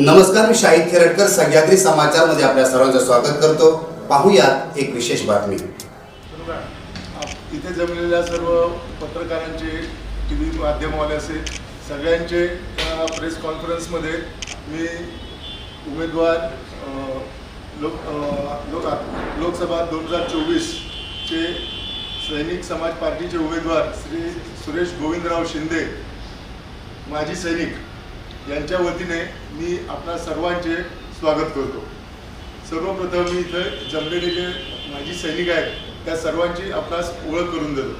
नमस्कार मी शाहिद खेरटकर सह्याद्री समाचारमध्ये आपल्या सर्वांचं स्वागत करतो. पाहूयात एक विशेष बातमी. आप- इथे जमलेल्या सर्व पत्रकारांचे टी व्ही माध्यमवाले असेल सगळ्यांचे प्रेस कॉन्फरन्समध्ये मी उमेदवार लोक लोक लोकसभा दोन हजार चोवीसचे सैनिक समाज पार्टीचे उमेदवार श्री सुरेश गोविंदराव शिंदे माजी सैनिक यांच्या वतीने मी आपल्या सर्वांचे स्वागत करतो. सर्वप्रथम मी इथं जमलेले जे माझी सैनिक आहेत त्या सर्वांची आपणास ओळख करून देतो.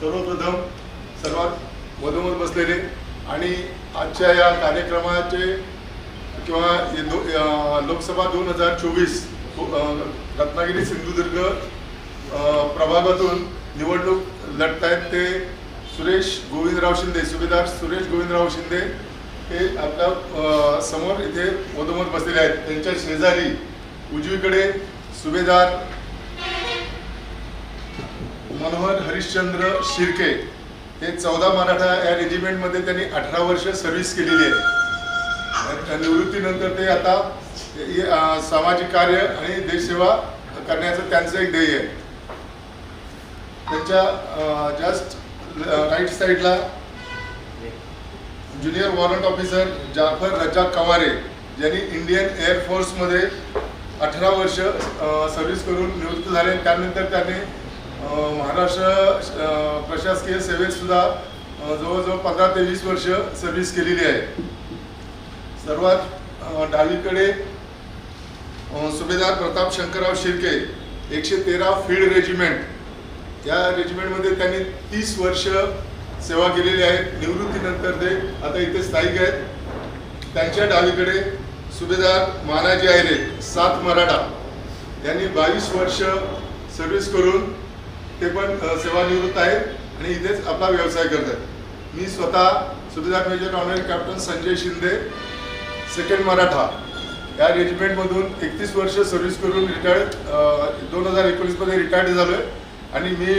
सर्वप्रथम सर्वात मधोमध बसलेले आणि आजच्या या कार्यक्रमाचे किंवा दो लोकसभा दोन हजार चोवीस हो, रत्नागिरी सिंधुदुर्ग प्रभागातून निवडणूक लढतायत ते सुरेश गोविंदराव शिंदे सुभेदार सुरेश गोविंदराव शिंदे ते आपल्यासमोर इथे मधोमध बसलेले आहेत. त्यांच्या शेजारी उजवीकडे सुभेदार मनोहर हरिश्चंद्र शिर्के. हे चौदा मराठा या रेजिमेंटमध्ये त्यांनी अठरा वर्ष सर्व्हिस केलेली आहे. त्या निवृत्तीनंतर ते आता सामाजिक कार्य आणि देशसेवा करण्याचं त्यांचं एक ध्येय आहे. त्यांच्या जस्ट राईट साईडला junior warrant officer Jafar Razak Kaware ज्यांनी इंडियन एअरफोर्समध्ये अठरा वर्ष सर्व्हिस करून निवृत्त झाले. त्यानंतर त्यांनी महाराष्ट्र प्रशासकीय सेवेतसुद्धा जवळजवळ पंधरा ते वीस वर्ष सर्व्हिस केलेली आहे. सर्वात डावीकडे सुभेदार प्रताप शंकरराव शिर्के एकशे तेरा फील्ड रेजिमेंट या रेजिमेंटमध्ये त्यांनी तीस वर्ष सेवा केलेली आहे. निवृत्तीनंतर ते आता इथे स्थायिक आहेत. त्यांच्या डावीकडे सुभेदार मानाजी आयरे सात मराठा. यांनी बावीस वर्ष सर्व्हिस करून ते पण सेवानिवृत्त आहेत आणि इथेच आपला व्यवसाय करतात मी स्वतः subedar major honorary captain Sanjay Shinde second Maratha. या रेजिमेंटमधून एकतीस वर्ष सर्व्हिस करून रिटायर्ड दोन हजार एकोणीसमध्ये रिटायर्ड झालो आहे आणि मी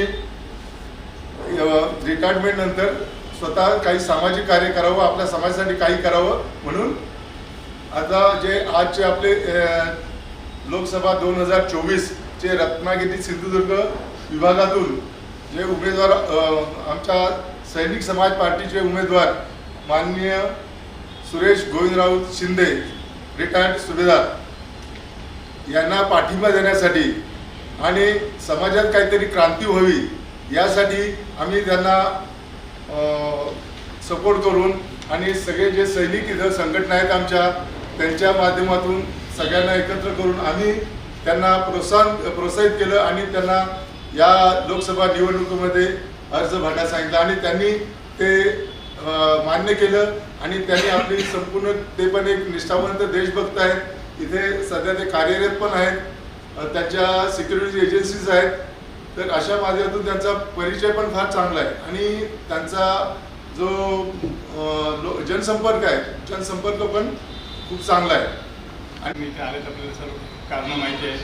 रिटायरमेंट नंतर स्वतः काही सामाजिक कार्य करावं आपल्या समाजासाठी काही करावं म्हणून आता जे आजचे आपले लोकसभा दोन हजार चोवीसचे रत्नागिरी सिंधुदुर्ग विभागातून जे उमेदवार आमच्या सैनिक समाज पार्टीचे उमेदवार माननीय सुरेश गोविंदराव शिंदे रिटायर्ड सुभेदार यांना पाठिंबा देण्यासाठी आणि समाजात काहीतरी क्रांती व्हावी यासाठी आम्ही त्यांना सपोर्ट करून आणि सगळे जे सैनिक इथं संघटना आहेत आमच्या त्यांच्या माध्यमातून सगळ्यांना एकत्र करून आम्ही त्यांना प्रोत्साहन प्रोत्साहित केलं आणि त्यांना या लोकसभा निवडणुकीमध्ये अर्ज भरण्यास सांगितलं आणि त्यांनी ते मान्य केलं आणि त्यांनी आपली संपूर्ण ते पण एक निष्ठावंत देशभक्त आहेत. इथे सध्या ते कार्यरत पण आहेत. त्यांच्या सिक्युरिटी एजन्सीज आहेत. तर अशा माध्यमातून त्यांचा परिचय पण फार चांगला आहे. आणि त्यांचा जो लो- जनसंपर्क आहे जनसंपर्क पण खूप चांगला आहे. आणि मी इथे आले तर आपल्याला सर्व कारणं माहिती आहे.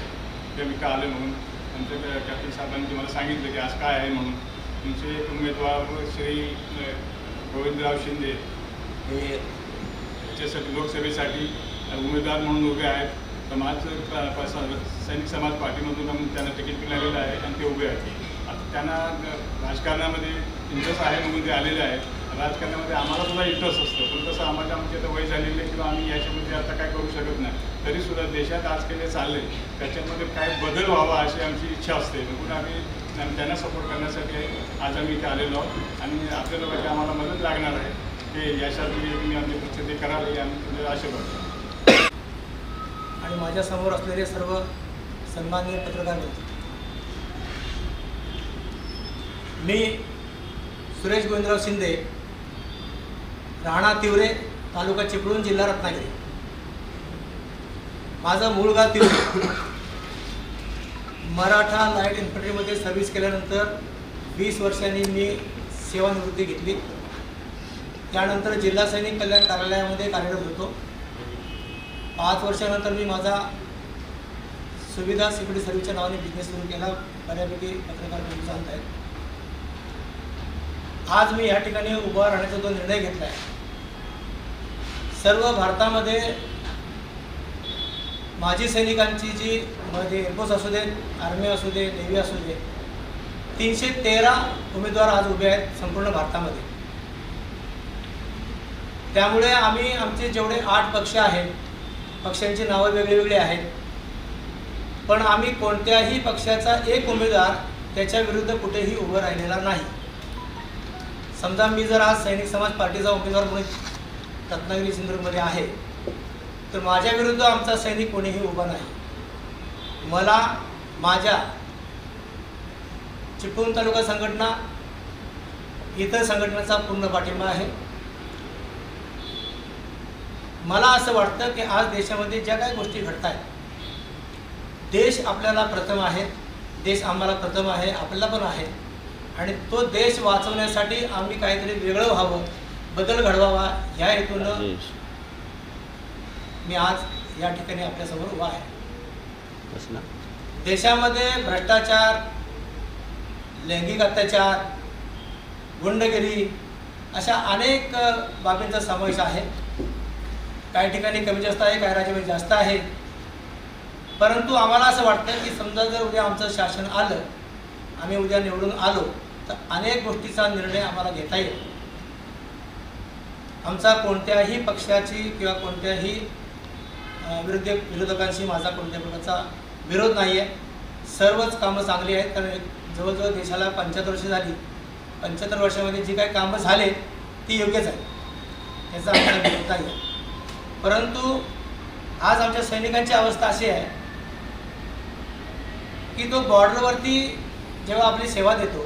ते मी का आले म्हणून? त्यांचे त्या कॅप्टन साहेबांनी मला सांगितलं की आज काय आहे म्हणून. तुमचे उमेदवार श्री गोविंदराव शिंदे हे याच्यासाठी लोकसभेसाठी उमेदवार म्हणून उभे आहेत. समाज प- सैनिक समाज पार्टीमधून त्यांना तिकीट मिळालेलं आहे आणि ते उभे आहेत. आता त्यांना राजकारणामध्ये इंटरेस्ट आहे म्हणून ते आलेले आहेत. राजकारणामध्ये आम्हाला सुद्धा इंटरेस्ट असतो. पण तसं आम्हाला आमची आता वय झालेली आहे किंवा आम्ही याच्यामध्ये आता काय करू शकत नाही. तरी सुद्धा देशात आज केले चालले त्याच्यामध्ये काय बदल व्हावा अशी आमची इच्छा असते. म्हणून आम्ही त्यांना सपोर्ट करण्यासाठी आज आम्ही इथे आलेलो आहोत. आणि आपल्या लोकांची म्हणजे आम्हाला मदत लागणार आहे. हे यासाठी तुम्ही आमची प्रसिद्धी करावी आम्ही तुमचे आशा करतो. आणि माझ्यासमोर असलेले सर्व सन्माननीय पत्रकार मित्र. मी सुरेश गोविंदराव शिंदे राणा तिवरे तालुका चिपळूण जिल्हा रत्नागिरी. माझं मूळ गाव तिवरे. मराठा लाइट इन्फंट्रीमध्ये सर्व्हिस केल्यानंतर वीस वर्षांनी मी सेवानिवृत्ती घेतली. त्यानंतर जिल्हा सैनिक कल्याण कार्यालयामध्ये कार्यरत होतो. पाच वर्षानंतर मी माझा सुविधा सिक्युरिटी सर्व्हिसच्या नावाने बिझनेस सुरू केला. बऱ्यापैकी पत्रकार तुम्ही जाणत आहेत आज मी या ठिकाणी उभा राहण्याचा जो निर्णय घेतला आहे सर्व भारतामध्ये माजी सैनिकांची जी मध्ये एअरफोर्स असू दे आर्मी असू दे नेव्ही असू दे तीनशे तेरा उमेदवार आज उभे आहेत संपूर्ण भारतामध्ये. त्यामुळे आम्ही आमचे जेवढे आठ पक्ष आहेत पक्षांची नावं वेगळी वेगळी आहेत. पण आम्ही कोणत्याही पक्षाचा एक उमेदवार त्याच्या विरुद्ध कुठेही उभं राहिलेला नाही. समजा मी जर आज सैनिक समाज पार्टीचा उमेदवार म्हणून रत्नागिरी सिंधुदुर्गमध्ये आहे तर माझ्या विरुद्ध आमचा सैनिक कोणीही उभा नाही. मला माझ्या चिपळूण तालुका संघटना इतर संघटनेचा पूर्ण पाठिंबा आहे. मला असं वाटतं की आज देशामध्ये ज्या काही गोष्टी घडत आहेत देश आपल्याला प्रथम आहे देश आम्हाला प्रथम आहे आपल्याला पण आहे. आणि तो देश वाचवण्यासाठी आम्ही काहीतरी वेगळं व्हावं बदल घडवावा ह्या हेतूनं मी आज या ठिकाणी आपल्यासमोर उभा आहे. देशामध्ये भ्रष्टाचार लैंगिक अत्याचार गुंडगिरी अशा अनेक बाबींचा समावेश आहे. काही ठिकाणी कमी जास्त आहे काही राज्यामध्ये जास्त आहे. परंतु आम्हाला असं वाटतं की समजा जर उद्या आमचं शासन आलं आम्ही उद्या निवडून आलो तर अनेक गोष्टीचा निर्णय आम्हाला घेता येईल. आमचा कोणत्याही पक्षाची किंवा कोणत्याही विरुद्ध विरोधकांशी माझा कोणत्या प्रकारचा विरोध नाही आहे सर्वच कामं चांगली आहेत कारण जवळजवळ देशाला पंच्याहत्तर वर्षे झाली. पंच्याहत्तर वर्षामध्ये जी काही कामं झाले ती योग्यच आहे त्याचा आम्हाला विरोध नाही आहे परंतु आज आमच्या सैनिकांची अवस्था अशी आहे की तो बॉर्डरवरती जेव्हा आपली सेवा देतो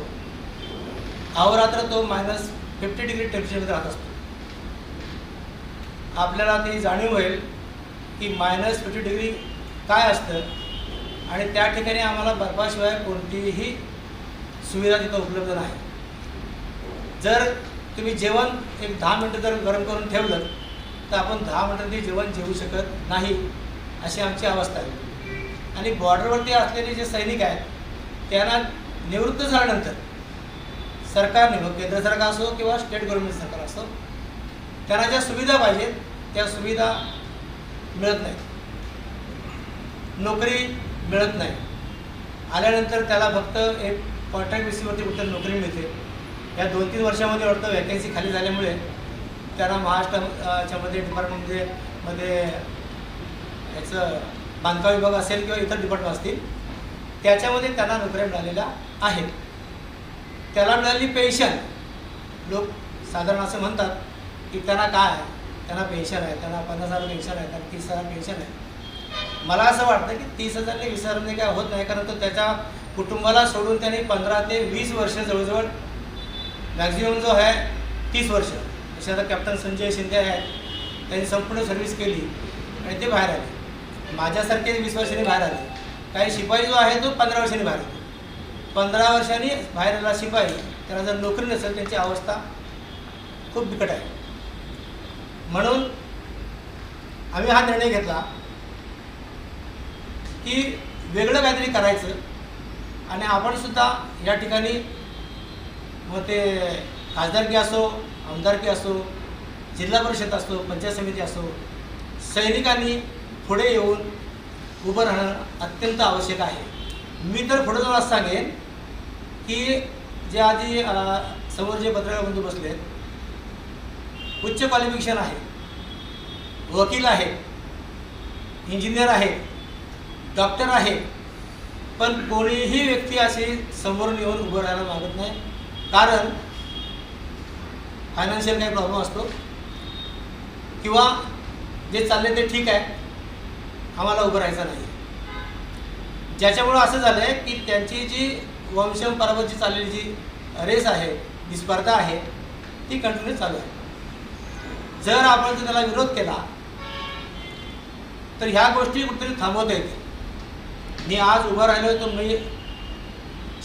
अहोरात्र तो मायनस फिफ्टी डिग्री टेम्परेचरमध्ये राहत असतो. आपल्याला ती जाणीव होईल की मायनस फिफ्टी डिग्री काय असतं आणि त्या ठिकाणी आम्हाला बर्फाशिवाय कोणतीही सुविधा तिथं उपलब्ध नाही. जर तुम्ही जेवण एक दहा मिनटं जर गरम करून ठेवलं तर आपण दहा मिनटं जेवण जेवू शकत नाही अशी आमची अवस्था आहे. आणि बॉर्डरवरती असलेले जे सैनिक आहेत त्यांना निवृत्त झाल्यानंतर सरकारने मग केंद्र सरकार असो किंवा स्टेट गव्हर्नमेंट सरकार असो त्यांना ज्या सुविधा पाहिजेत त्या सुविधा मिळत नाहीत. नोकरी मिळत नाही. आल्यानंतर त्याला फक्त एक कॉन्ट्रॅक्ट बेसिसवरती कुठं नोकरी मिळते. या दोन तीन वर्षामध्ये वाटतं वॅकन्सी खाली झाल्यामुळे त्यांना महाराष्ट्राच्या मध्ये डिपार्टमेंटमध्ये मध्ये याचं बांधकाम विभाग असेल किंवा इतर डिपार्टमेंट असतील त्याच्यामध्ये त्यांना नोकऱ्या मिळालेल्या आहेत. त्याला मिळालेली पेन्शन लोक साधारण असं म्हणतात की त्यांना काय आहे? त्यांना पेन्शन आहे त्यांना पन्नास हजार पेन्शन आहे त्यांना तीस हजार पेन्शन आहे. मला असं वाटतं की तीस हजारने वीस हजारने काय होत नाही कारण तो त्याच्या कुटुंबाला सोडून त्याने पंधरा ते वीस वर्ष जवळजवळ मॅक्झिमम जो आहे तीस वर्ष. जसे आता कॅप्टन संजय शिंदे आहेत. त्यांनी संपूर्ण सर्व्हिस केली आणि ते बाहेर आले. माझ्यासारखे वीस वर्षांनी बाहेर आले. काही शिपाई जो आहे तो पंधरा वर्षांनी बाहेर आले. पंधरा वर्षांनी बाहेर आला शिपाई. त्याला जर नोकरी नसेल त्यांची अवस्था खूप बिकट आहे. म्हणून आम्ही हा निर्णय घेतला की वेगळं काहीतरी करायचं आणि आपणसुद्धा या ठिकाणी मग ते खासदारकी असो आमदारकी असो जिल्हा परिषद असो पंचायत समिती असो सैनिकांनी पुढे येऊन उभं राहणं अत्यंत आवश्यक आहे. मी तर पुढे जाऊन असं सांगेन की जे आधी समोर जे पत्रकार बंधू बसले उच्च क्वालिफिकेशन आहे वकील आहे इंजिनियर आहे डॉक्टर आहे पण कोणीही व्यक्ती अशी समोरून येऊन उभं राहायला मागत नाही. कारण फायनान्शियल काही प्रॉब्लेम असतो. किंवा जे चालले ते ठीक आहे. आम्हाला उभं राहायचं नाही. ज्याच्यामुळं असं झालं आहे की त्यांची जी वंशपरंपराची चाललेली जी रेस आहे जी स्पर्धा आहे ती कंटिन्यू चालू आहे. जर आपण जर त्याला विरोध केला तर ह्या गोष्टी कुठेतरी थांबवता येते मी आज उभा राहिलो तर मी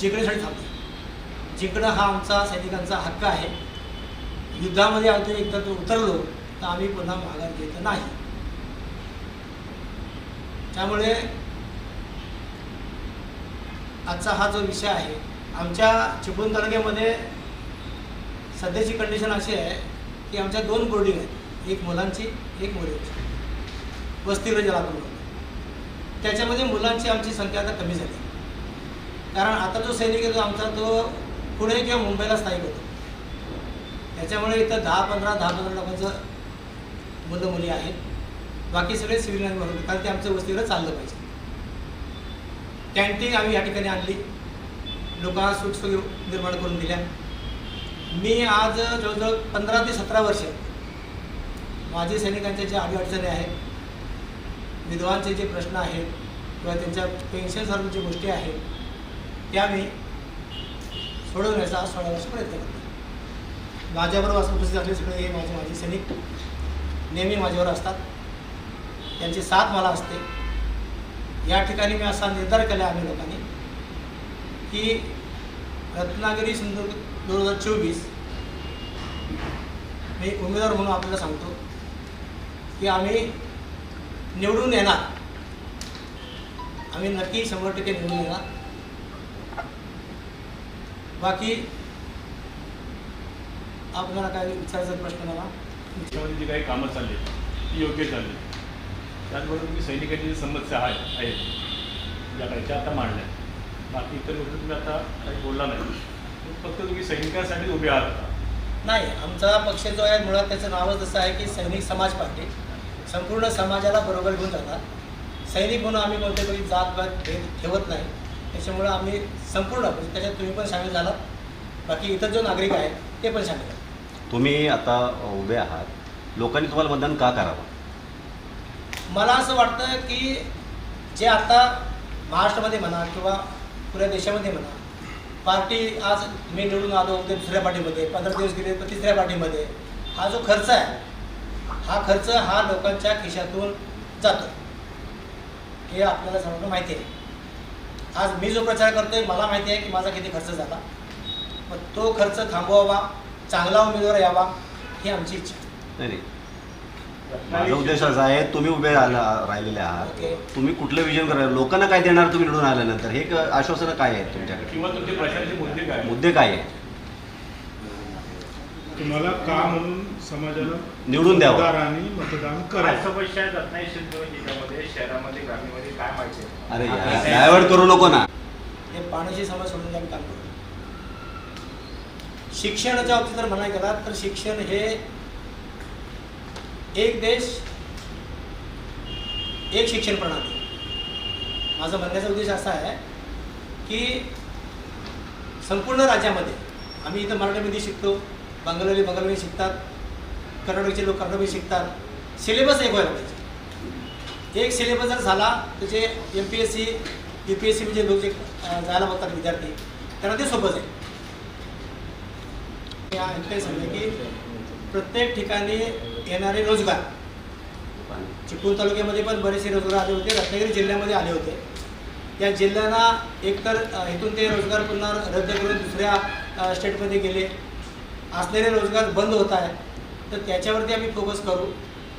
जिंकण्यासाठी थांबतो जिंकणं हा आमचा सैनिकांचा हक्क आहे. युद्धामध्ये आमच्या एकदा उतरलो तर आम्ही पुन्हा माघार घेत नाही. त्यामुळे आजचा हा जो विषय आहे आमच्या चिपळूण तालुक्यामध्ये सध्याची कंडिशन अशी आहे की आमच्या दोन बोर्डिंग आहेत. एक मुलांची एक मुलींची. वस्तीवर ज्याला आपण म्हणतो त्याच्यामध्ये मुलांची आमची संख्या आता कमी झाली. कारण आता जो सैनिक आहे तो आमचा तो पुणे किंवा मुंबईला स्थायिक होतो. त्याच्यामुळे इथं दहा पंधरा दहा पंधरा लोकांचं मुलं मुली आहेत. बाकी सगळे सिव्हिल लाईन कारण ते आमचं वस्तीवर चाललं पाहिजे. कॅन्टीन आम्ही या ठिकाणी आणली. लोकांना सुखसोयी निर्माण करून दिल्या. मी आज जवळजवळ पंधरा ते सतरा वर्ष माजी सैनिकांच्या ज्या अडीअडचणी आहेत विधवांचे जे प्रश्न आहेत किंवा त्यांच्या पेन्शनसारख्या ज्या गोष्टी आहेत त्या मी सोडवण्याचा आज सोळा वर्ष प्रयत्न करतो. माझ्याबरोबर असं उपस्थित असले सगळे हे माझे माझे सैनिक नेहमी माझ्यावर असतात. त्यांची साथ मला असते. या ठिकाणी मी असा निर्धार केला आम्ही लोकांनी की रत्नागिरी सिंधुदुर्ग दोन हजार चोवीस मी उमेदवार म्हणून आपल्याला सांगतो की आम्ही निवडून येणार. आम्ही नक्की शंभर टक्के निवडून येणार. बाकी आपल्याला काय विचारायचा प्रश्न मला त्याच्यामध्ये जी काही कामं चालली ती योग्य चालली त्याचबरोबर तुम्ही सैनिकांची जी समस्या आहे आहेत ज्या काही त्या आता मांडल्या बाकी इतर गोष्टी तुम्ही आता काही बोलला नाही. फक्त तुम्ही सैनिकांसाठीच उभे आहात. नाही आमचा पक्ष जो आहे मुळात त्याचं नावच असं आहे की सैनिक समाज पार्टी. संपूर्ण समाजाला बरोबर घेऊन जातात. सैनिक म्हणून आम्ही कोणत्या तरी जात पात भेद ठेवत नाही. त्याच्यामुळं आम्ही संपूर्ण म्हणजे त्याच्यात तुम्ही पण सामील झालात. बाकी इतर जो नागरिक आहेत ते पण सामील आहेत तुम्ही आता उभे आहात. लोकांनी तुम्हाला मतदान का करावं? मला असं वाटतं की जे आता महाराष्ट्रामध्ये म्हणा किंवा पुऱ्या देशामध्ये म्हणा पार्टी आज मी निवडून आलो ते दुसऱ्या पार्टीमध्ये पंधरा दिवस गेले तर तिसऱ्या पार्टीमध्ये हा जो खर्च आहे हा खर्च हा लोकांच्या खिशातून जातो. हे आपल्याला सर्वांना माहिती आहे. आज मी जो प्रचार करतोय मला माहिती आहे की माझा किती खर्च झाला. मग तो खर्च थांबवावा चांगला उमेदवार यावा ही आमची इच्छा. आहे. नाही. माझा उद्देश असा आहे तुम्ही उभे राहिला- राहिलेले आहात. तुम्ही कुठलं विजन करा लोकांना काय देणार तुम्ही निवडून आल्यानंतर? हे क- आश्वासनं काय आहेत तुमच्याकडे? किंवा तुमचे प्रशासनाचे मुद्दे काय आहेत? मुद्दे काय आहेत? तुम्हाला का म्हणून समाजाला निवडून द्यावं. मतदारांनी मतदान समस्या रत्नागिरी सिंधुदुर्ग जिल्ह्यामध्ये शहरामध्ये ग्रामीणमध्ये काय माहिती आहे? अरे डायवर्ट करू नको ना. हे पाण्याची समस्या सोडून आम्ही काम करतो शिक्षणाच्या बाबतीत जर म्हणायला गेला तर शिक्षण हे एक देश एक शिक्षण प्रणाली. माझा म्हणण्याचा उद्देश असा आहे की संपूर्ण राज्यामध्ये आम्ही इथं मराठीमध्ये शिकतो बंगाली बंगालीमध्ये शिकतात कर्नाटकचे लोक कर्नाटकमध्ये शिकतात सिलेबस एक व्हायला पाहिजे. एक सिलेबस जर झाला त्याचे M P S C U P S C म्हणजे लोक जे जायला बघतात विद्यार्थी त्यांना ते सोपं जाईल. या इथे सांगले की प्रत्येक ठिकाणी येणारे रोजगार. चिपळूण तालुक्यामध्ये पण बरेचसे रोजगार आले होते रत्नागिरी जिल्ह्यामध्ये आले होते. त्या जिल्ह्यांना एकतर इथून ते रोजगार पुन्हा रद्द करून दुसऱ्या स्टेटमध्ये गेले. असलेले रोजगार बंद होत आहे तर त्याच्यावरती आम्ही फोकस करू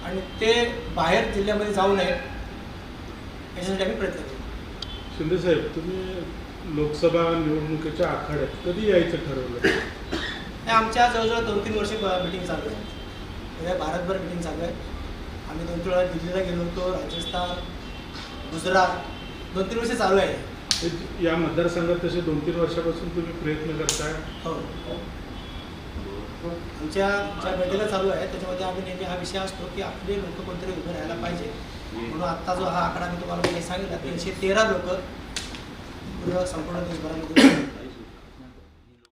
आणि ते बाहेर जिल्ह्यामध्ये जाऊ नये याच्यासाठी आम्ही प्रयत्न करू. शिंदे साहेब तुम्ही लोकसभा निवडणुकीच्या आखाड्यात कधी यायचं ठरवलं? आमच्या जवळजवळ दोन तीन वर्ष मिटिंग चालू आहे. म्हणजे भारतभर मिटिंग चालू आहे. आम्ही दोन तीन वेळा दिल्लीला गेलो होतो राजस्थान गुजरात दोन तीन वर्ष चालू आहे. हे- या मतदारसंघात तसे दोन तीन वर्षापासून तुम्ही प्रयत्न करताय? हो. आमच्या ज्या बैठका चालू आहे. त्याच्यामध्ये आम्ही नेहमी हा विषय असतो की आपले लोक कोणतरी उभे राहायला पाहिजे. म्हणून आत्ता जो हा आकडा मी तुम्हाला सांगितला तीनशे तेरा लोक संपूर्ण देशभरामध्ये